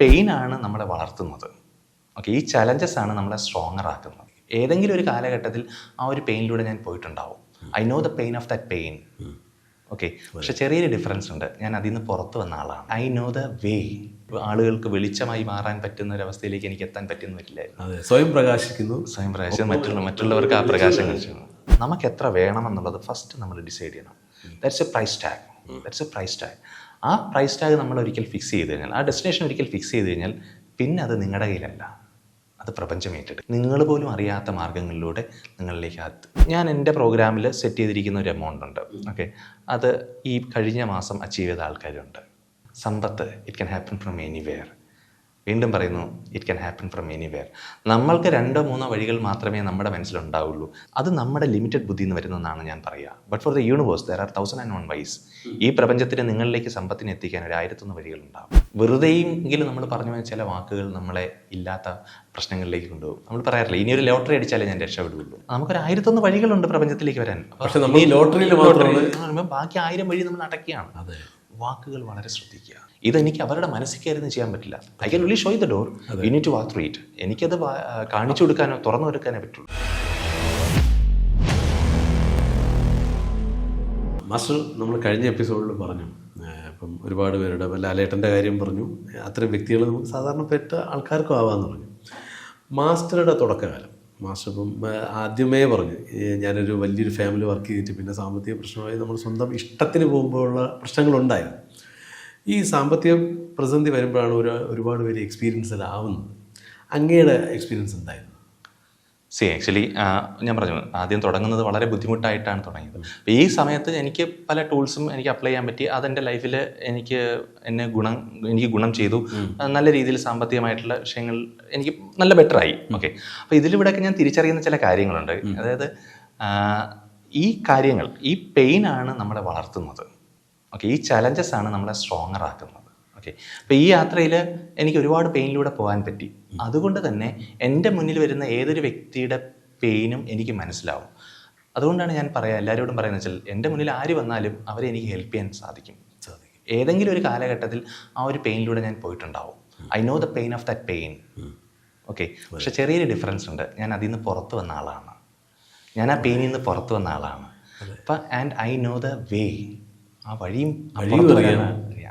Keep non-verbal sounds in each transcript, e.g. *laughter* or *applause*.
Pain ആണ് നമ്മളെ വളർത്തുന്നത്. ഓക്കെ ഈ ചലഞ്ചസ് ആണ് നമ്മളെ സ്ട്രോങ്ങർ ആക്കുന്നത്. ഏതെങ്കിലും ഒരു കാലഘട്ടത്തിൽ ആ ഒരു പെയിനിലൂടെ ഞാൻ പോയിട്ടുണ്ടാവും. I know the pain of that pain okay പക്ഷെ ചെറിയൊരു ഡിഫറൻസ് ഉണ്ട്. ഞാൻ അതിൽ നിന്ന് പുറത്ത് വന്ന ആളാണ്. ഐ നോ ദ വേ ആളുകൾക്ക് വെളിച്ചമായി മാറാൻ പറ്റുന്ന ഒരു അവസ്ഥയിലേക്ക് എനിക്ക് എത്താൻ പറ്റുന്ന പറ്റില്ലായിരുന്നു സ്വയം പ്രകാശിക്കുന്നു. സ്വയം പ്രകാശം മറ്റുള്ള മറ്റുള്ളവർക്ക് ആ പ്രകാശം കഴിച്ചു നമുക്ക് എത്ര വേണമെന്നുള്ളത് ഫസ്റ്റ് നമ്മൾ ഡിസൈഡ് ചെയ്യണം. That's a price tag that's a price tag ആ പ്രൈസ് ടാഗ് നമ്മൾ ഒരിക്കൽ ഫിക്സ് ചെയ്ത് കഴിഞ്ഞാൽ ആ ഡെസ്റ്റിനേഷൻ ഒരിക്കൽ ഫിക്സ് ചെയ്ത് കഴിഞ്ഞാൽ പിന്നെ അത് നിങ്ങളുടെ കയ്യിലല്ല. അത് പ്രപഞ്ചം ഏറ്റെടുക്കും. നിങ്ങൾ പോലും അറിയാത്ത മാർഗങ്ങളിലൂടെ നിങ്ങളിലേക്ക് അത് ഞാൻ എന്റെ പ്രോഗ്രാമിൽ സെറ്റ് ചെയ്തിരിക്കുന്ന ഒരു എമൗണ്ട് ഉണ്ട്. ഓക്കെ അത് ഈ കഴിഞ്ഞ മാസം അച്ചീവ് ചെയ്ത ആൾക്കാരുണ്ട്. സമ്പത്ത് it can happen from anywhere വീണ്ടും പറയുന്നു it can happen from anywhere നമ്മൾക്ക് രണ്ടോ മൂന്നോ വഴികൾ മാത്രമേ നമ്മുടെ മനസ്സിലുണ്ടാവുള്ളൂ. അത് നമ്മുടെ ലിമിറ്റഡ് ബുദ്ധി എന്ന് വരുന്നതെന്നാണ് ഞാൻ പറയുക but for the universe there are thousand and one ways ഈ പ്രപഞ്ചത്തിന് നിങ്ങളിലേക്ക് സമ്പത്തിനെ എത്തിക്കാൻ ഒരു ആയിരത്തൊന്ന് വഴികളുണ്ടാവും. വെറുതെയെങ്കിലും നമ്മൾ പറഞ്ഞു പോയ ചില വാക്കുകൾ നമ്മളെ ഇല്ലാത്ത പ്രശ്നങ്ങളിലേക്ക് കൊണ്ടുപോകും. നമ്മൾ പറയാറില്ല ഇനി ഒരു ലോട്ടറി അടിച്ചാലേ ഞാൻ രക്ഷപ്പെടുകയുള്ളൂ. നമുക്കൊരു ആയിരത്തൊന്ന് വഴികളുണ്ട് പ്രപഞ്ചത്തിലേക്ക് വരാൻ. പക്ഷേ നമ്മൾ ഈ ലോട്ടറിയിൽ ബാക്കി ആയിരം വഴി നമ്മൾ അടക്കുകയാണ് അതെ. വാക്കുകൾ വളരെ ശ്രദ്ധിക്കുക. ഇതെനിക്ക് അവരുടെ മനസ്സിൽ ചെയ്യാൻ പറ്റില്ല. I can only show the door you need to walk through it എനിക്കത് കാണിച്ചു കൊടുക്കാനോ തുറന്നു കൊടുക്കാനേ പറ്റുള്ളൂ. മാസ്റ്റർ നമ്മൾ കഴിഞ്ഞ എപ്പിസോഡിൽ പറഞ്ഞു. അപ്പം ഇപ്പം ഒരുപാട് പേരുടെ ലാലേട്ടന്റെ കാര്യം പറഞ്ഞു. അത്തരം വ്യക്തികൾ നമുക്ക് സാധാരണ പെറ്റ ആൾക്കാർക്കും ആവാമെന്ന് പറഞ്ഞു. മാസ്റ്ററുടെ തുടക്കകാലം. മാസ്റ്റർ ഇപ്പം ആദ്യമേ പറഞ്ഞു ഞാനൊരു വലിയൊരു ഫാമിലി വർക്ക് ചെയ്തിട്ട് പിന്നെ സാമ്പത്തിക പ്രശ്നമായി നമ്മൾ സ്വന്തം ഇഷ്ടത്തിന് പോകുമ്പോഴുള്ള പ്രശ്നങ്ങളുണ്ടായിരുന്നു. ഈ സാമ്പത്തിക പ്രതിസന്ധി വരുമ്പോഴാണ് ഒരു ഒരുപാട് പേര് എക്സ്പീരിയൻസ്ഡ് ആവുന്നത് അങ്ങയുടെ എക്സ്പീരിയൻസ് എന്തായിരുന്നു? സി ആക്ച്വലി ഞാൻ പറഞ്ഞു ആദ്യം തുടങ്ങുന്നത് വളരെ ബുദ്ധിമുട്ടായിട്ടാണ് തുടങ്ങിയത്. അപ്പോൾ ഈ സമയത്ത് എനിക്ക് പല ടൂൾസും എനിക്ക് അപ്ലൈ ചെയ്യാൻ പറ്റി. അതെന്റെ ലൈഫിൽ എനിക്ക് എന്നെ ഗുണം എനിക്ക് ഗുണം ചെയ്തു. നല്ല രീതിയിൽ സാമ്പത്തികമായിട്ടുള്ള വിഷയങ്ങൾ എനിക്ക് നല്ല ബെറ്ററായി ഓക്കെ അപ്പോൾ ഇതിലിവിടെയൊക്കെ ഞാൻ തിരിച്ചറിയുന്ന ചില കാര്യങ്ങളുണ്ട്. അതായത് ഈ കാര്യങ്ങൾ ഈ പെയിനാണ് നമ്മളെ വളർത്തുന്നത്. ഓക്കെ ഈ ചലഞ്ചസ് ആണ് നമ്മളെ സ്ട്രോങ്ങർ ആക്കുന്നത്. ഓക്കെ അപ്പോൾ ഈ യാത്രയിൽ എനിക്ക് ഒരുപാട് പെയിനിലൂടെ പോകാൻ പറ്റി. അതുകൊണ്ട് തന്നെ എന്റെ മുന്നിൽ വരുന്ന ഏതൊരു വ്യക്തിയുടെ പെയിനും എനിക്ക് മനസ്സിലാവും. അതുകൊണ്ടാണ് ഞാൻ പറയാം എല്ലാവരോടും പറയുന്നത് വെച്ചാൽ എന്റെ മുന്നിൽ ആര് വന്നാലും അവരെ എനിക്ക് ഹെൽപ്പ് ചെയ്യാൻ സാധിക്കും. സാധിക്കും ഏതെങ്കിലും ഒരു കാലഘട്ടത്തിൽ ആ ഒരു പെയിനിലൂടെ ഞാൻ പോയിട്ടുണ്ടാവും. I know the pain of that pain okay പക്ഷെ ചെറിയൊരു ഡിഫറൻസ് ഉണ്ട്. ഞാൻ അതിൽ നിന്ന് പുറത്ത് വന്ന ആളാണ്. ഞാൻ ആ പെയിനിൽ നിന്ന് പുറത്ത് വന്ന ആളാണ്. അപ്പം and I know the way ആ വഴിയും.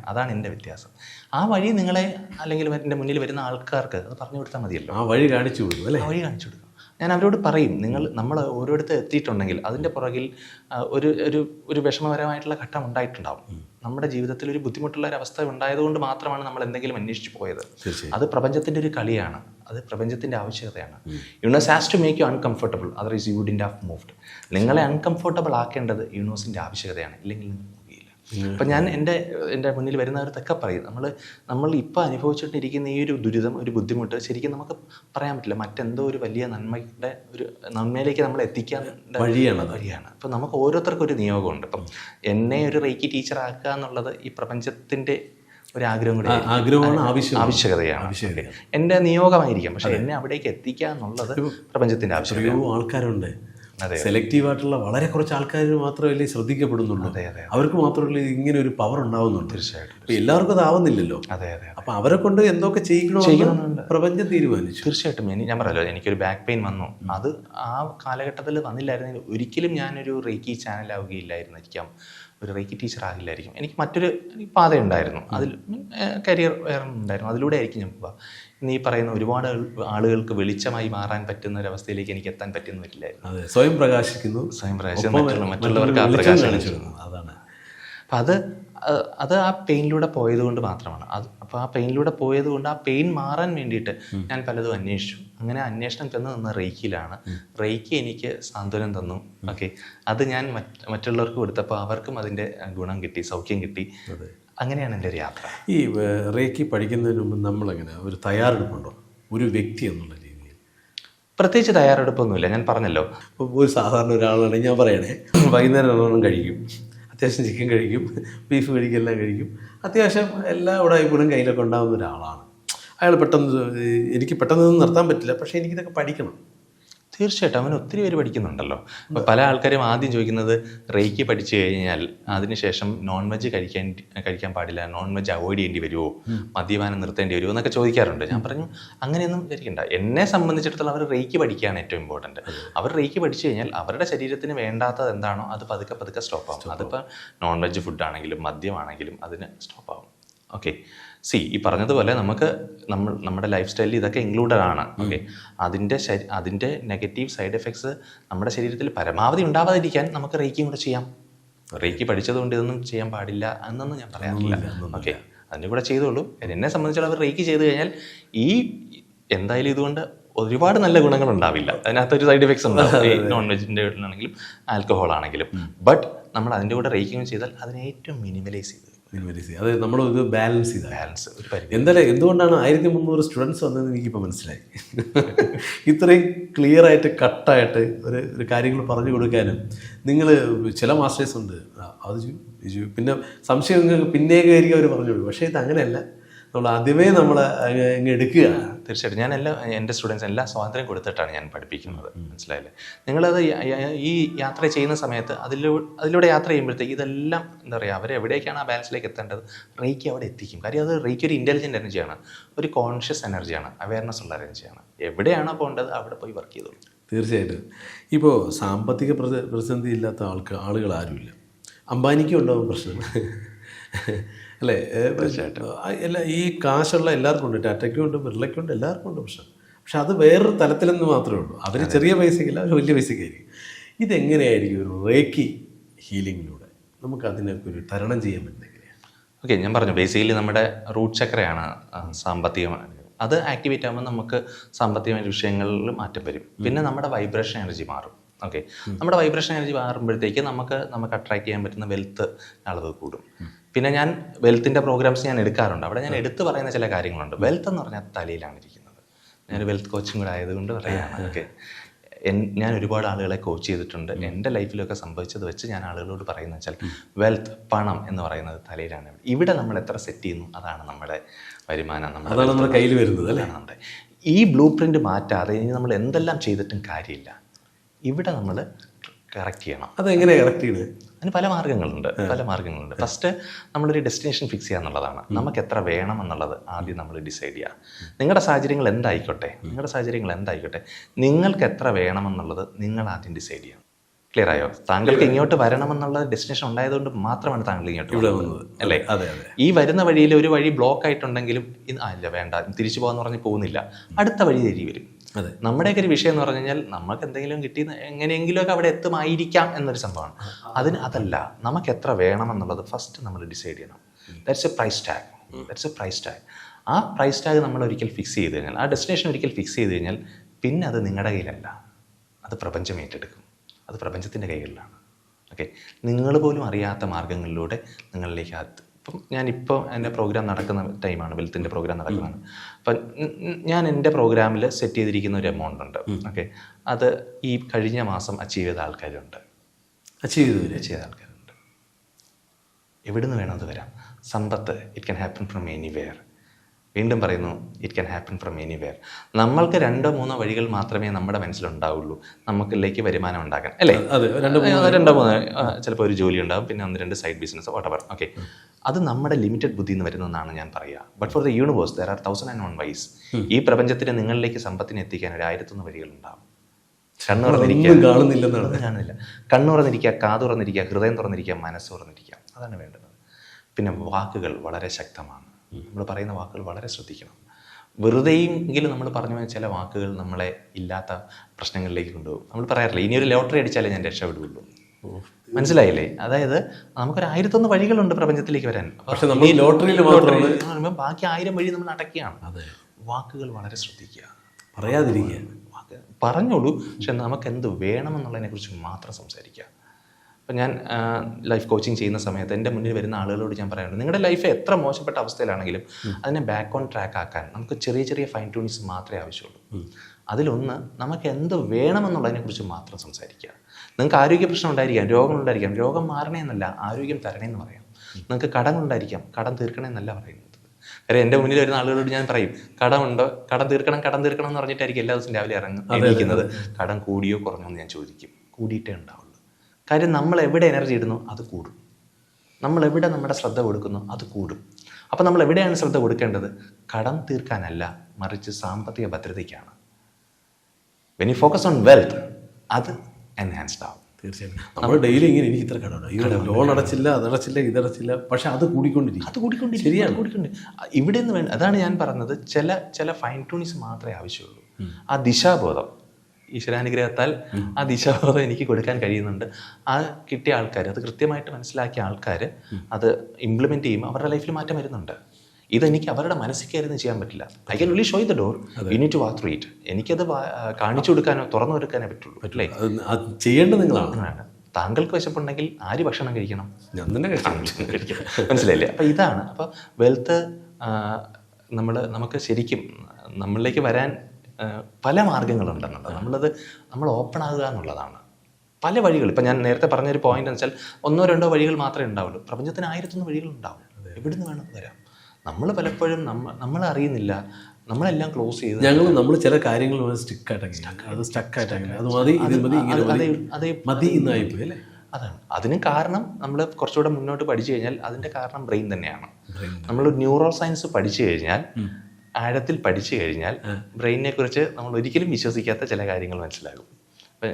അതാണ് എന്റെ വ്യത്യാസം. ആ വഴി നിങ്ങളെ അല്ലെങ്കിൽ എന്റെ മുന്നിൽ വരുന്ന ആൾക്കാർക്ക് അത് പറഞ്ഞു കൊടുത്താൽ മതിയല്ലോ. ആ വഴി കാണിച്ചു കൊടുക്കും അല്ലേ? വഴി കാണിച്ചു കൊടുക്കും. ഞാൻ അവരോട് പറയും നിങ്ങൾ നമ്മൾ ഓരോരുത്തർ എത്തിയിട്ടുണ്ടെങ്കിൽ അതിന്റെ പുറകിൽ ഒരു ഒരു ഒരു വിഷമകരമായിട്ടുള്ള ഘട്ടം ഉണ്ടായിട്ടുണ്ടാവും. നമ്മുടെ ജീവിതത്തിൽ ഒരു ബുദ്ധിമുട്ടുള്ള ഒരു അവസ്ഥ ഉണ്ടായതുകൊണ്ട് മാത്രമാണ് നമ്മൾ എന്തെങ്കിലും അന്വേഷിച്ച് പോയത്. അത് പ്രപഞ്ചത്തിന്റെ ഒരു കളിയാണ്. അത് പ്രപഞ്ചത്തിന്റെ ആവശ്യകതയാണ്. Universe has to make you uncomfortable otherwise you wouldn't have moved നിങ്ങളെ അൺകംഫർട്ടബിൾ ആക്കേണ്ടത് യൂണിവേഴ്സിന്റെ ആവശ്യകതയാണ്. ഇല്ലെങ്കിൽ അപ്പം ഞാൻ എന്റെ എന്റെ മുന്നിൽ വരുന്നവരത്തൊക്കെ പറയും. നമ്മൾ നമ്മൾ ഇപ്പോൾ അനുഭവിച്ചുകൊണ്ടിരിക്കുന്ന ഈ ഒരു ദുരിതം ഒരു ബുദ്ധിമുട്ട് ശരിക്കും നമുക്ക് പറയാൻ പറ്റില്ല. മറ്റെന്തോ ഒരു വലിയ നന്മയുടെ ഒരു നന്മയിലേക്ക് നമ്മൾ എത്തിക്കാൻ വഴിയാണ് വഴിയാണ്. അപ്പം നമുക്ക് ഓരോരുത്തർക്കും ഒരു നിയോഗമുണ്ട്. അപ്പം എന്നെ ഒരു റേക്കി ടീച്ചർ ആക്കുക എന്നുള്ളത് ഈ പ്രപഞ്ചത്തിന്റെ ഒരു ആഗ്രഹം കൂടി. ആഗ്രഹമാണ് ആവശ്യം. ആവശ്യകതയാണ്. ആവശ്യകത. എന്റെ നിയോഗമായിരിക്കാം. പക്ഷേ എന്നെ അവിടേക്ക് എത്തിക്കുക എന്നുള്ളത് പ്രപഞ്ചത്തിന്റെ ആവശ്യകത എത്രയോ ആൾക്കാരുണ്ട്. സെലക്റ്റീവ് ആയിട്ടുള്ള വളരെ കുറച്ച് ആൾക്കാർ മാത്രമല്ലേ ശ്രദ്ധിക്കപ്പെടുന്നുള്ളൂ. അതെ അതെ അവർക്ക് മാത്രമല്ലേ ഇങ്ങനെ ഒരു പവർ ഉണ്ടാവുന്നുണ്ട് തീർച്ചയായിട്ടും എല്ലാവർക്കും അത് ആവുന്നില്ലല്ലോ. അതെ അതെ അപ്പൊ അവരെ കൊണ്ട് എന്തൊക്കെ ചെയ്യിക്കണോ പ്രപഞ്ചം തീരുമാനിച്ചു. തീർച്ചയായിട്ടും. ഞാൻ പറയല്ലോ എനിക്കൊരു ബാക്ക് പെയിൻ വന്നു. അത് ആ കാലഘട്ടത്തിൽ വന്നില്ലായിരുന്നെങ്കിൽ ഒരിക്കലും ഞാനൊരു റേക്കി ചാനലാവുകയില്ലായിരുന്നിരിക്കാം ഒരു റേക്കി ടീച്ചർ ആകില്ലായിരിക്കും. എനിക്ക് മറ്റൊരു പാത ഉണ്ടായിരുന്നു അതിൽ കരിയർ വേറെ ഉണ്ടായിരുന്നു അതിലൂടെ ആയിരിക്കും ഞാൻ പോവുക. ഈ പറയുന്ന ഒരുപാട് ആളുകൾക്ക് വെളിച്ചമായി മാറാൻ പറ്റുന്ന ഒരു അവസ്ഥയിലേക്ക് എനിക്ക് എത്താൻ പറ്റുന്ന പറ്റില്ലായിരുന്നു അതെ സ്വയം പ്രകാശിക്കുന്നു. സ്വയം പ്രകാശിക്കുന്നു. മറ്റുള്ളവർക്ക് ആ പ്രകാശം. അതാണ്. അപ്പം അത് അത് ആ പെയിനിലൂടെ പോയത് കൊണ്ട് മാത്രമാണ്. അത് അപ്പോൾ ആ പെയിനിലൂടെ പോയത് കൊണ്ട് ആ പെയിൻ മാറാൻ വേണ്ടിയിട്ട് ഞാൻ പലതും അന്വേഷിച്ചു. അങ്ങനെ അന്വേഷണം ചെന്ന് നിന്ന് റേക്കിലാണ് റേക്കി എനിക്ക് സാന്ത്വനം തന്നു. ഓക്കെ. അത് ഞാൻ മറ്റുള്ളവർക്ക് കൊടുത്തപ്പോൾ അവർക്കും അതിന്റെ ഗുണം കിട്ടി സൗഖ്യം കിട്ടി. അങ്ങനെയാണ് എന്റെ ഒരു യാത്ര. ഈ റേക്കി പഠിക്കുന്നതിന് മുമ്പ് നമ്മളെങ്ങനെ ഒരു തയ്യാറെടുപ്പുണ്ടോ? ഒരു വ്യക്തി എന്നുള്ള രീതിയിൽ. പ്രത്യേകിച്ച് തയ്യാറെടുപ്പൊന്നുമില്ല. ഞാൻ പറഞ്ഞല്ലോ. ഒരു സാധാരണ ഒരാളാണെങ്കിൽ ഞാൻ പറയണേ വൈകുന്നേരം കഴിക്കും. അത്യാവശ്യം ചിക്കൻ കഴിക്കും ബീഫ് കഴിക്കും എല്ലാം കഴിക്കും. അത്യാവശ്യം എല്ലാ ഉടായ്പകളും കയ്യിലൊക്കെ ഉണ്ടാകുന്ന ഒരാളാണ്. അയാൾ പെട്ടെന്ന് എനിക്ക് പെട്ടെന്ന് നിർത്താൻ പറ്റില്ല പക്ഷേ എനിക്കിതൊക്കെ പഠിക്കണം. തീർച്ചയായിട്ടും അവൻ ഒത്തിരി പേര് പഠിക്കുന്നുണ്ടല്ലോ. അപ്പോൾ പല ആൾക്കാരും ആദ്യം ചോദിക്കുന്നത് റേക്ക് പഠിച്ചു കഴിഞ്ഞാൽ അതിനുശേഷം നോൺ വെജ് കഴിക്കാൻ കഴിക്കാൻ പാടില്ല നോൺ വെജ് അവോയ്ഡ് ചെയ്യേണ്ടി വരുമോ മദ്യപാനം നിർത്തേണ്ടി വരുമോ എന്നൊക്കെ ചോദിക്കാറുണ്ട്. ഞാൻ പറഞ്ഞു അങ്ങനെയൊന്നും വിചാരിക്കണ്ട. എന്നെ സംബന്ധിച്ചിടത്തോളം അവർ റേക്ക് പഠിക്കുകയാണ് ഏറ്റവും ഇമ്പോർട്ടന്റ് അവർ റേക്ക് പഠിച്ചു കഴിഞ്ഞാൽ അവരുടെ ശരീരത്തിന് വേണ്ടാത്തത് എന്താണോ അത് പതുക്കെ പതുക്കെ സ്റ്റോപ്പ് ആവും. അതിപ്പോൾ നോൺ വെജ് ഫുഡാണെങ്കിലും മദ്യമാണെങ്കിലും അതിന് സ്റ്റോപ്പ് ആവും. ഓക്കെ സി ഈ പറഞ്ഞതുപോലെ നമുക്ക് നമ്മൾ നമ്മുടെ ലൈഫ് സ്റ്റൈലിൽ ഇതൊക്കെ ഇൻക്ലൂഡഡ് ആണ്. ഓക്കെ അതിന്റെ അതിന്റെ നെഗറ്റീവ് സൈഡ് എഫക്ട്സ് നമ്മുടെ ശരീരത്തിൽ പരമാവധി ഉണ്ടാവാതിരിക്കാൻ നമുക്ക് റേക്കിയും കൂടെ ചെയ്യാം. റേക്കി പഠിച്ചതുകൊണ്ട് ഇതൊന്നും ചെയ്യാൻ പാടില്ല എന്നൊന്നും ഞാൻ പറയാറില്ല. ഓക്കെ അതിന്റെ കൂടെ ചെയ്തോളൂ എന്നെ സംബന്ധിച്ചിടത്തോളം റേക്കി ചെയ്ത് കഴിഞ്ഞാൽ ഈ എന്തായാലും ഇതുകൊണ്ട് ഒരുപാട് നല്ല ഗുണങ്ങൾ ഉണ്ടാവില്ല. അതിനകത്തൊരു സൈഡ് എഫക്ട്സ് ഉണ്ടാവും ഈ നോൺ വെജിന്റെ വീട്ടിലാണെങ്കിലും ആൽക്കഹോൾ ആണെങ്കിലും. ബട്ട് നമ്മൾ അതിന്റെ കൂടെ റേക്കിങ് ചെയ്താൽ അതിനെ ഏറ്റവും മിനിമലൈസ് ചെയ്ത്. മിനിമലൈസ് അത് നമ്മൾ ഇത് ബാലൻസ് ചെയ്ത ബാലൻസ് എന്തായാലും എന്തുകൊണ്ടാണ് ആയിരത്തി മുന്നൂറ് സ്റ്റുഡൻസ് വന്നതെന്ന് എനിക്കിപ്പോൾ മനസ്സിലായി. ഇത്രയും ക്ലിയർ ആയിട്ട് കട്ടായിട്ട് ഒരു ഒരു കാര്യങ്ങൾ പറഞ്ഞു കൊടുക്കാനും നിങ്ങൾ ചില മാസ്റ്റേഴ്സ് ഉണ്ട്. അത് ചെയ്യൂ പിന്നെ സംശയം നിങ്ങൾക്ക് പിന്നെ കയറി അവർ പറഞ്ഞു കൊടുക്കും. പക്ഷേ ഇത് അങ്ങനെയല്ല. നമ്മൾ ആദ്യമേ നമ്മൾ ഇങ്ങ് എടുക്കുക. തീർച്ചയായിട്ടും. ഞാൻ എല്ലാ എന്റെ സ്റ്റുഡൻസ് എല്ലാ സ്വാതന്ത്ര്യം കൊടുത്തിട്ടാണ് ഞാൻ പഠിപ്പിക്കുന്നത്. മനസ്സിലായില്ലേ? നിങ്ങളത് ഈ യാത്ര ചെയ്യുന്ന സമയത്ത് അതിലൂടെ അതിലൂടെ യാത്ര ചെയ്യുമ്പോഴത്തേക്ക് ഇതെല്ലാം എന്താ പറയുക അവർ എവിടേക്കാണ് ആ ബാലൻസിലേക്ക് എത്തേണ്ടത്? റേക്ക് അവിടെ എത്തിക്കും. കാര്യം അത് റേക്ക് ഒരു ഇന്റലിജന്റ് എനർജിയാണ് ഒരു കോൺഷ്യസ് എനർജിയാണ് അവയർനെസ് ഉള്ള എനർജിയാണ് എവിടെയാണോ പോകേണ്ടത് അവിടെ പോയി വർക്ക് ചെയ്തോളൂ. തീർച്ചയായിട്ടും. ഇപ്പോൾ സാമ്പത്തിക പ്രതി- പ്രതിസന്ധി ഇല്ലാത്ത ആൾക്ക് ആളുകൾ ആരുമില്ല. അംബാനിക്കും ഉണ്ടാവും പ്രശ്നം അല്ലേ? അല്ല എല്ലാ ഈ കാശുള്ള എല്ലാവർക്കും ഉണ്ട് ടാറ്റയ്ക്കും ഉണ്ട് ബിർളയ്ക്കും ഉണ്ട് എല്ലാവർക്കും ഉണ്ട് പ്രശ്നം പക്ഷെ അത് വേറൊരു തലത്തിലെന്ന് മാത്രമേ ഉള്ളൂ. അതിന് ചെറിയ പൈസയ്ക്കില്ല അവർ വലിയ പൈസയ്ക്കായിരിക്കും. ഇതെങ്ങനെയായിരിക്കും ഒരു റേക്കി ഹീലിങ്ങിലൂടെ നമുക്ക് അതിനൊക്കെ ഒരു തരണം ചെയ്യാൻ പറ്റുന്നത് ഓക്കെ ഞാൻ പറഞ്ഞു ബേസിക്കലി നമ്മുടെ റൂട്ട് ചക്രയാണ് ആ, സാമ്പത്തികമായി അത് ആക്ടിവേറ്റ് ആകുമ്പോൾ നമുക്ക് സാമ്പത്തികമായ വിഷയങ്ങളിൽ മാറ്റം വരും. പിന്നെ നമ്മുടെ വൈബ്രേഷൻ എനർജി മാറും. ഓക്കെ നമ്മുടെ വൈബ്രേഷൻ എനർജി മാറുമ്പോഴത്തേക്ക് നമുക്ക് നമുക്ക് അട്രാക്ട് ചെയ്യാൻ പറ്റുന്ന വെൽത്ത് അളവ് കൂടും. പിന്നെ ഞാൻ വെൽത്തിന്റെ പ്രോഗ്രാംസ് ഞാൻ എടുക്കാറുണ്ട്. അവിടെ ഞാൻ എടുത്തു പറയുന്ന ചില കാര്യങ്ങളുണ്ട്. വെൽത്ത് എന്ന് പറഞ്ഞാൽ തലയിലാണ് ഇരിക്കുന്നത്. ഞാൻ വെൽത്ത് കോച്ചും കൂടെ ആയതുകൊണ്ട് പറയുകയാണ്. ഓക്കെ. ഞാൻ ഒരുപാട് ആളുകളെ കോച്ച് ചെയ്തിട്ടുണ്ട്. എന്റെ ലൈഫിലൊക്കെ സംഭവിച്ചത് വെച്ച് ഞാൻ ആളുകളോട് പറയുന്നത് വെച്ചാൽ വെൽത്ത് പണം എന്ന് പറയുന്നത് തലയിലാണ്. ഇവിടെ നമ്മൾ എത്ര സെറ്റ് ചെയ്യുന്നു? അതാണ് നമ്മുടെ വരുമാനം നമ്മുടെ നമ്മുടെ കയ്യിൽ വരുന്നത് അല്ലേ? നമ്മുടെ. ഈ ബ്ലൂ പ്രിന്റ് മാറ്റാതെ ഇനി നമ്മൾ എന്തെല്ലാം ചെയ്തിട്ടും കാര്യമില്ല. ഇവിടെ നമ്മൾ കറക്റ്റ് ചെയ്യണം. അതെങ്ങനെ കറക്റ്റ് ചെയ്ത് അതിന് പല മാർഗങ്ങളുണ്ട് പല മാർഗങ്ങളുണ്ട് ഫസ്റ്റ് നമ്മളൊരു ഡെസ്റ്റിനേഷൻ ഫിക്സ് ചെയ്യുക എന്നുള്ളതാണ്. നമുക്ക് എത്ര വേണം എന്നുള്ളത് ആദ്യം നമ്മൾ ഡിസൈഡ് ചെയ്യുക നിങ്ങളുടെ സാഹചര്യങ്ങൾ എന്തായിക്കോട്ടെ? നിങ്ങളുടെ സാഹചര്യങ്ങൾ എന്തായിക്കോട്ടെ? നിങ്ങൾക്ക് എത്ര വേണമെന്നുള്ളത് നിങ്ങൾ ആദ്യം ഡിസൈഡ് ചെയ്യണം. ക്ലിയർ ആയോ? താങ്കൾക്ക് ഇങ്ങോട്ട് വരണമെന്നുള്ള ഡെസ്റ്റിനേഷൻ ഉണ്ടായതുകൊണ്ട് മാത്രമാണ് താങ്കൾ ഇങ്ങോട്ട് വന്നത്. അല്ലേ? അതെ അതെ ഈ വരുന്ന വഴിയിൽ ഒരു വഴി ബ്ലോക്ക് ആയിട്ടുണ്ടെങ്കിലും ആ ഇല്ല വേണ്ട. തിരിച്ചു പോകാന്ന് പറഞ്ഞ് പോകുന്നില്ല. അടുത്ത വഴി തിരി വരും. അതെ. നമ്മുടെയൊക്കെ ഒരു വിഷയം എന്ന് പറഞ്ഞു കഴിഞ്ഞാൽ നമുക്ക് എന്തെങ്കിലും കിട്ടി എങ്ങനെയെങ്കിലുമൊക്കെ അവിടെ എത്തുമായിരിക്കാം എന്നൊരു സംഭവമാണ്. അതിന് അതല്ല നമുക്ക് എത്ര വേണം എന്നുള്ളത് ഫസ്റ്റ് നമ്മൾ ഡിസൈഡ് ചെയ്യണം that's a price tag that's a price tag ആ പ്രൈസ് ടാഗ് നമ്മൾ ഒരിക്കൽ ഫിക്സ് ചെയ്ത് കഴിഞ്ഞാൽ ആ ഡെസ്റ്റിനേഷൻ ഒരിക്കൽ ഫിക്സ് ചെയ്ത് കഴിഞ്ഞാൽ പിന്നെ അത് നിങ്ങളുടെ കയ്യിലല്ല. അത് പ്രപഞ്ചം ഏറ്റെടുക്കും. അത് പ്രപഞ്ചത്തിന്റെ കൈകളിലാണ് ഓക്കെ നിങ്ങൾ പോലും അറിയാത്ത മാർഗങ്ങളിലൂടെ നിങ്ങളിലേക്ക് അത് ഇപ്പം ഞാനിപ്പോൾ എന്റെ പ്രോഗ്രാം നടക്കുന്ന ടൈമാണ് വെൽത്തിന്റെ പ്രോഗ്രാം നടക്കുന്നതാണ്. അപ്പം ഞാൻ എന്റെ പ്രോഗ്രാമിൽ സെറ്റ് ചെയ്തിരിക്കുന്ന ഒരു എമൗണ്ട് ഉണ്ട്. ഓക്കെ അത് ഈ കഴിഞ്ഞ മാസം അച്ചീവ് ചെയ്ത ആൾക്കാരുണ്ട്. അച്ചീവ് ചെയ്തു ചെയ്ത ആൾക്കാരുണ്ട്. എവിടെ നിന്ന് വേണം അത് വരാം? സമ്പത്ത് it can happen from anywhere വീണ്ടും പറയുന്നു it can happen from anywhere നമ്മൾക്ക് രണ്ടോ മൂന്നോ വഴികൾ മാത്രമേ നമ്മുടെ മനസ്സിലുണ്ടാവുള്ളൂ. നമുക്കിലേക്ക് വരുമാനം ഉണ്ടാക്കാൻ. അല്ലേ? അതെ. രണ്ട് മൂന്നോ ചിലപ്പോൾ ഒരു ജോലി ഉണ്ടാവും പിന്നെ ഒന്ന് രണ്ട് സൈഡ് ബിസിനസ് വാട്ടവർ ഓക്കെ അത് നമ്മുടെ ലിമിറ്റഡ് ബുദ്ധി എന്ന് വരുന്നതെന്നാണ് ഞാൻ പറയുക. But for the universe there are thousand and one ways ഈ പ്രപഞ്ചത്തിന് നിങ്ങളിലേക്ക് സമ്പത്തിനെ എത്തിക്കാൻ ഒരു ആയിരത്തൊന്ന് വഴികളുണ്ടാവും. കണ്ണു തുറന്നിരിക്കുക ഒന്നും കാണുന്നില്ലെന്നാണ് കാണുന്നില്ല. കണ്ണു തുറന്നിരിക്കുക ഹൃദയം തുറന്നിരിക്കുക മനസ്സ് തുറന്നിരിക്കുക. അതാണ് വേണ്ടത്. പിന്നെ വാക്കുകൾ വളരെ ശക്തമാണ്. നമ്മൾ പറയുന്ന വാക്കുകൾ വളരെ ശ്രദ്ധിക്കണം. വെറുതെയെങ്കിലും നമ്മൾ പറഞ്ഞു പോയ ചില വാക്കുകൾ നമ്മളെ ഇല്ലാത്ത പ്രശ്നങ്ങളിലേക്ക് കൊണ്ടുപോകും. നമ്മൾ പറയാറില്ല ഇനി ഒരു ലോട്ടറി അടിച്ചാലേ ഞാൻ രക്ഷപ്പെടുകയുള്ളൂ. മനസ്സിലായില്ലേ? അതായത് നമുക്കൊരു ആയിരത്തൊന്ന് വഴികളുണ്ട് പ്രപഞ്ചത്തിലേക്ക് വരാൻ. പക്ഷെ നമ്മൾ ഈ ലോട്ടറിയിൽ ലോട്ടറി മാത്രമാണ് ബാക്കി ആയിരം വഴി നമ്മൾ അടയ്ക്കുകയാണ്. അതെ. വാക്കുകൾ വളരെ ശ്രദ്ധിക്കുക. പറയാതിരിക്കുക. വാക്ക് പറഞ്ഞോളൂ പക്ഷെ നമുക്ക് എന്ത് വേണമെന്നുള്ളതിനെ കുറിച്ച് മാത്രം സംസാരിക്കുക. അപ്പം ഞാൻ ലൈഫ് കോച്ചിങ് ചെയ്യുന്ന സമയത്ത് എന്റെ മുന്നിൽ വരുന്ന ആളുകളോട് ഞാൻ പറയാറുണ്ട് നിങ്ങളുടെ ലൈഫ് എത്ര മോശപ്പെട്ട അവസ്ഥയിലാണെങ്കിലും അതിനെ ബാക്ക് ഓൺ ട്രാക്ക് ആക്കാൻ നമുക്ക് ചെറിയ ചെറിയ ഫൈൻ ട്യൂണിങ്സ് മാത്രമേ ആവശ്യമുള്ളൂ. അതിലൊന്ന് നമുക്ക് എന്ത് വേണമെന്നുള്ളതിനെക്കുറിച്ച് മാത്രം സംസാരിക്കുക. നിങ്ങൾക്ക് ആരോഗ്യ പ്രശ്നം ഉണ്ടായിരിക്കാം രോഗം ഉണ്ടായിരിക്കാം. രോഗം മാറണമെന്നല്ല ആരോഗ്യം തരണമെന്ന് പറയാം. നിങ്ങൾക്ക് കടം ഉണ്ടായിരിക്കാം കടം തീർക്കണമെന്നല്ല പറയുന്നത്. കാര്യം എന്റെ മുന്നിൽ വരുന്ന ആളുകളോട് ഞാൻ പറയും കടമുണ്ടോ? കടം തീർക്കണം കടം തീർക്കണം എന്ന് പറഞ്ഞിട്ടായിരിക്കും എല്ലാ ദിവസവും രാവിലെ ഇറങ്ങുന്നത് കടം കൂടിയോ കുറഞ്ഞോ എന്ന് ഞാൻ ചോദിക്കും. കൂടിയിട്ടേ ഉണ്ടാവുള്ളൂ. കാര്യം നമ്മൾ എവിടെ എനർജി ഇടുന്നു അത് കൂടും. നമ്മൾ എവിടെ നമ്മുടെ ശ്രദ്ധ കൊടുക്കുന്നു അത് കൂടും. അപ്പം നമ്മൾ എവിടെയാണ് ശ്രദ്ധ കൊടുക്കേണ്ടത്? കടം തീർക്കാനല്ല മറിച്ച് സാമ്പത്തിക ഭദ്രതയ്ക്കാണ്. When you focus on wealth അത് എൻഹാൻസ്ഡ് ആവും. തീർച്ചയായും നമ്മൾ ഡെയിലി ഇങ്ങനെ എനിക്ക് ഇത്ര കടമാണ് ലോൺ അടച്ചില്ല അതടച്ചില്ല ഇതടച്ചില്ല പക്ഷെ അത് കൂടിക്കൊണ്ടിരിക്കും. അത് കൂടിക്കൊണ്ടിരിക്കും ശരിയാണ്. കൂടിക്കൊണ്ട് ഇവിടെ നിന്ന് വേണ്ട അതാണ് ഞാൻ പറഞ്ഞത് ചില ചില ഫൈൻ ട്യൂണിങ്സ് മാത്രമേ ആവശ്യമുള്ളൂ. ആ ദിശാബോധം. ഈശ്വരാനുഗ്രഹത്താൽ ആ ദിശാബോധം എനിക്ക് കൊടുക്കാൻ കഴിയുന്നുണ്ട്. ആ കിട്ടിയ ആൾക്കാർ അത് കൃത്യമായിട്ട് മനസ്സിലാക്കിയ ആൾക്കാർ അത് ഇംപ്ലിമെന്റ് ചെയ്യുമ്പോൾ അവരുടെ ലൈഫിൽ മാറ്റം വരുന്നുണ്ട്. ഇതെനിക്ക് അവരുടെ മനസ്സിൽ കയറുന്ന ചെയ്യാൻ പറ്റില്ല. I can only show the door you need to walk through it എനിക്കത് വാ- കാണിച്ചു കൊടുക്കാനോ തുറന്നു കൊടുക്കാനേ പറ്റുള്ളൂ പറ്റില്ലേ ചെയ്യേണ്ടത് നിങ്ങളാണ്. താങ്കൾക്ക് വിശപ്പുണ്ടെങ്കിൽ ആര് ഭക്ഷണം കഴിക്കണം? ഞാൻ തന്നെ കഴിക്കണം മനസ്സിലായില്ലേ? അപ്പോൾ ഇതാണ്. അപ്പോൾ വെൽത്ത് നമ്മൾ നമുക്ക് ശരിക്കും നമ്മളിലേക്ക് വരാൻ പല മാർഗങ്ങളുണ്ടെന്നുള്ളത് നമ്മളത് നമ്മൾ ഓപ്പൺ ആകുക എന്നുള്ളതാണ്. പല വഴികൾ. ഇപ്പം ഞാൻ നേരത്തെ പറഞ്ഞൊരു പോയിന്റ് എന്ന് വെച്ചാൽ ഒന്നോ രണ്ടോ വഴികൾ മാത്രമേ ഉണ്ടാവുള്ളൂ. പ്രപഞ്ചത്തിന് ആയിരത്തൊന്ന് വഴികൾ ഉണ്ടാവും. എവിടുന്ന് വേണം വരാം? നമ്മൾ പലപ്പോഴും നമ്മ നമ്മൾ അറിയുന്നില്ല. നമ്മളെല്ലാം ക്ലോസ് ചെയ്ത് ഞങ്ങൾ നമ്മൾ ചില കാര്യങ്ങൾ അത് സ്റ്റക്കായിട്ടങ്ങനെ അത് മതി ഇത് മതി ഇങ്ങനെ മതി. അതേ അതേ മതി എന്നായിപ്പോയി അല്ലേ? അതാണ്. അതിന് കാരണം നമ്മൾ കുറച്ചുകൂടെ മുന്നോട്ട് പഠിച്ചു കഴിഞ്ഞാൽ അതിന്റെ കാരണം ബ്രെയിൻ തന്നെയാണ്. നമ്മൾ ന്യൂറോ സയൻസ് പഠിച്ചു കഴിഞ്ഞാൽ ആഴത്തിൽ പഠിച്ചു കഴിഞ്ഞാൽ ബ്രെയിനിനെ കുറിച്ച് നമ്മൾ ഒരിക്കലും വിശ്വസിക്കാത്ത ചില കാര്യങ്ങൾ മനസ്സിലാകും.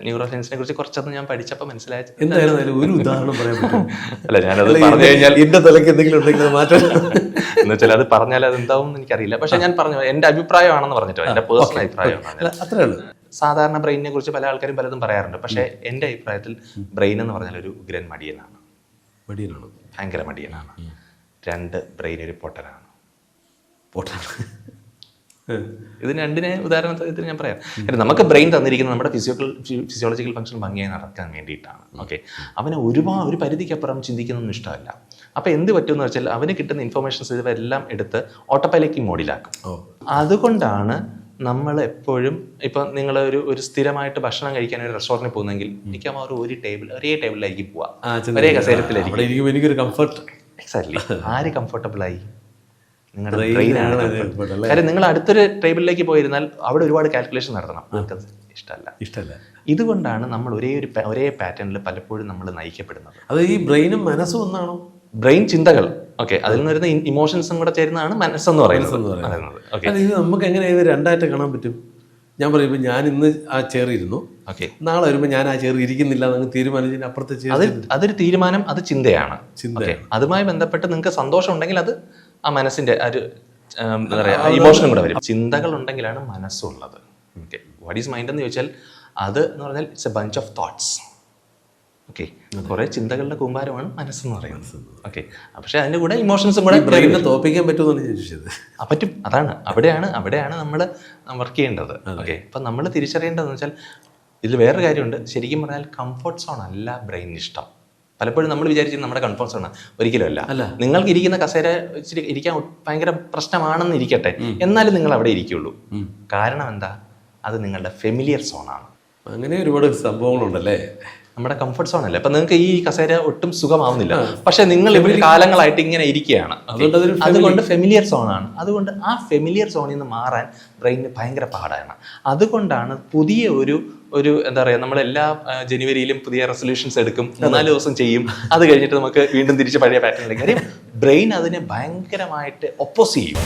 ന്യൂറോ സയൻസിനെ കുറിച്ച് കുറച്ചൊന്നും ഞാൻ പഠിച്ചപ്പോൾ മനസ്സിലായത് എന്തായാലും ഒരു ഉദാഹരണം പറയാൻ *laughs* അല്ല ഞാനത് പറഞ്ഞു കഴിഞ്ഞാൽ എന്റെ തലയ്ക്ക് എന്തെങ്കിലും ഉണ്ടെങ്കിൽ അത് മാറ്റാൻ *laughs* എന്ന് വെച്ചാൽ അത് പറഞ്ഞാൽ അത് എന്താവും എനിക്കറിയില്ല. പക്ഷെ ഞാൻ പറഞ്ഞു എന്റെ അഭിപ്രായമാണെന്ന് പറഞ്ഞിട്ട് എന്റെ പേഴ്സണൽ അഭിപ്രായമാണ്. അത്രേ ഉള്ളൂ. സാധാരണ ബ്രെയിനിനെ കുറിച്ച് പല ആൾക്കാരും പലതും പറയാറുണ്ട്. പക്ഷെ എന്റെ അഭിപ്രായത്തിൽ ബ്രെയിൻ എന്ന് പറഞ്ഞാൽ ഒരു ഉഗ്രൻ മടിയനാണ്. മടിയനാണ്? ഭയങ്കര മടിയനാണ്. രണ്ട് ബ്രെയിൻ ഒരു പൊട്ടനാണ്. ഇതിന് രണ്ടിനെ ഉദാഹരണത്തിന് ഞാൻ പറയാം. നമുക്ക് ബ്രെയിൻ തന്നിരിക്കുന്നത് നമ്മുടെ ഫിസിയോക്കൽ ഫിസിയോളജിക്കൽ ഫംഗ്ഷൻ ഭംഗിയായി നടക്കാൻ വേണ്ടിയിട്ടാണ്. ഓക്കെ അവന് ഒരുപാട് ഒരു പരിധിക്കപ്പുറം ചിന്തിക്കുന്നൊന്നും ഇഷ്ടമല്ല. അപ്പോൾ എന്ത് പറ്റുമെന്ന് വെച്ചാൽ അവന് കിട്ടുന്ന ഇൻഫർമേഷൻസ് ഇവരെല്ലാം എടുത്ത് ഓട്ടോപൈലറ്റ് മോഡിലാക്കും അതുകൊണ്ടാണ് നമ്മൾ എപ്പോഴും ഇപ്പം നിങ്ങൾ ഒരു ഒരു സ്ഥിരമായിട്ട് ഭക്ഷണം കഴിക്കാൻ ഒരു റെസ്റ്റോറന്റിൽ പോകുന്നെങ്കിൽ എനിക്ക് അവർ ഒരു ടേബിൾ ഒരേ ടേബിളിലായിരിക്കും ചെന്ന് ഒരേ കസേരത്തിലായിരിക്കും. എനിക്കൊരു കംഫർട്ട് എക്സാക്ട്ലി ആര് കംഫർട്ടബിൾ ആയി? നിങ്ങളുടെ? കാര്യം നിങ്ങൾ അടുത്തൊരു ടേബിളിലേക്ക് പോയിരുന്നാൽ അവിടെ ഒരുപാട് കാൽക്കുലേഷൻ നടത്തണം. ഇഷ്ടമല്ല. ഇഷ്ടമല്ല. ഇതുകൊണ്ടാണ് നമ്മൾ ഒരേ ഒരു ഒരേ പാറ്റേണിൽ പലപ്പോഴും നമ്മൾ നയിക്കപ്പെടുന്നത്. അത് ഈ ബ്രെയിനും മനസ്സും ഒന്നാണോ? ബ്രെയിൻ ചിന്തകൾ. ഓക്കെ അതിൽ നിന്ന് വരുന്ന ഇമോഷൻസും കൂടെ ചേരുന്നതാണ് മനസ്സെന്ന് പറയുന്നത്. ഇത് നമുക്ക് എങ്ങനെ ഇത് രണ്ടായിട്ട് കാണാൻ പറ്റും? ഞാൻ പറയും ഇപ്പം ഞാൻ ഇന്ന് ആ ചെയർ ഇരുന്നു. ഓക്കെ നാളെ വരുമ്പോൾ ഞാൻ ആ ചെയർ ഇരിക്കുന്നില്ല എന്നങ്ങ് തീരുമാനിച്ചതിന് അപ്പുറത്തെ അത് അതൊരു തീരുമാനം അത് ചിന്തയാണ്. ചിന്ത അതുമായി ബന്ധപ്പെട്ട് നിങ്ങൾക്ക് സന്തോഷം ഉണ്ടെങ്കിൽ അത് ആ മനസ്സിന്റെ ആ ഒരു എന്താ പറയുക ഇമോഷനും കൂടെ വരും. ചിന്തകൾ ഉണ്ടെങ്കിലാണ് മനസ്സുള്ളത്. ഓക്കെ വാട്ട് ഈസ് മൈൻഡ് എന്ന് ചോദിച്ചാൽ അത് എന്ന് പറഞ്ഞാൽ it's a bunch of thoughts okay കുറെ ചിന്തകളുടെ കൂമ്പാരമാണ് മനസ്സെന്ന് പറയുന്നത്. ഓക്കെ പക്ഷെ അതിന്റെ കൂടെ ഇമോഷൻസും കൂടെ ബ്രെയിനിനെ തോപ്പിക്കാൻ പറ്റുമെന്നാണ് ഞാൻ ചോദിച്ചത് പറ്റും. അതാണ്. അവിടെയാണ് അവിടെയാണ് നമ്മൾ വർക്ക് ചെയ്യേണ്ടത്. ഓക്കെ അപ്പം നമ്മൾ തിരിച്ചറിയേണ്ടതെന്ന് വെച്ചാൽ ഇതിൽ വേറൊരു കാര്യമുണ്ട്. ശരിക്കും പറഞ്ഞാൽ കംഫർട്ട് സോൺ അല്ല ബ്രെയിൻ ഇഷ്ടം. പലപ്പോഴും നമ്മൾ വിചാരിച്ചത് നമ്മുടെ കംഫർട്ട് ആണ് ഒരിക്കലും അല്ല. അല്ല. നിങ്ങൾക്ക് ഇരിക്കുന്ന കസേര ഇച്ചിരി ഇരിക്കാൻ ഭയങ്കര പ്രശ്നമാണെന്ന് ഇരിക്കട്ടെ. എന്നാലും നിങ്ങൾ അവിടെ ഇരിക്കുള്ളൂ. കാരണം എന്താ? അത് നിങ്ങളുടെ ഫെമിലിയർ സോണാണ് അങ്ങനെ ഒരുപാട് സംഭവങ്ങളുണ്ടല്ലേ? നമ്മുടെ കംഫർട്ട് സോൺ അല്ലേ? അപ്പൊ നിങ്ങൾക്ക് ഈ കസേര ഒട്ടും സുഖമാവുന്നില്ല. പക്ഷെ നിങ്ങൾ ഇവിടെ കാലങ്ങളായിട്ട് ഇങ്ങനെ ഇരിക്കുകയാണ്. അതുകൊണ്ട് ഫെമിലിയർ സോൺ ആണ്. സോണാണ് അതുകൊണ്ട് ആ ഫെമിലിയർ സോണിൽ നിന്ന് മാറാൻ ബ്രെയിനിന് ഭയങ്കര പാടാണ്. അതുകൊണ്ടാണ് പുതിയ ഒരു ഒരു എന്താ പറയുക നമ്മൾ എല്ലാ ജനുവരിയിലും പുതിയ റെസൊല്യൂഷൻസ് എടുക്കും മൂന്നാൽ ദിവസം ചെയ്യും. അത് കഴിഞ്ഞിട്ട് നമുക്ക് വീണ്ടും തിരിച്ച് പഴയ പാറ്റേണിലേക്ക് കാര്യം ബ്രെയിൻ അതിനെ ഭയങ്കരമായിട്ട് ഒപ്പോസ് ചെയ്യും.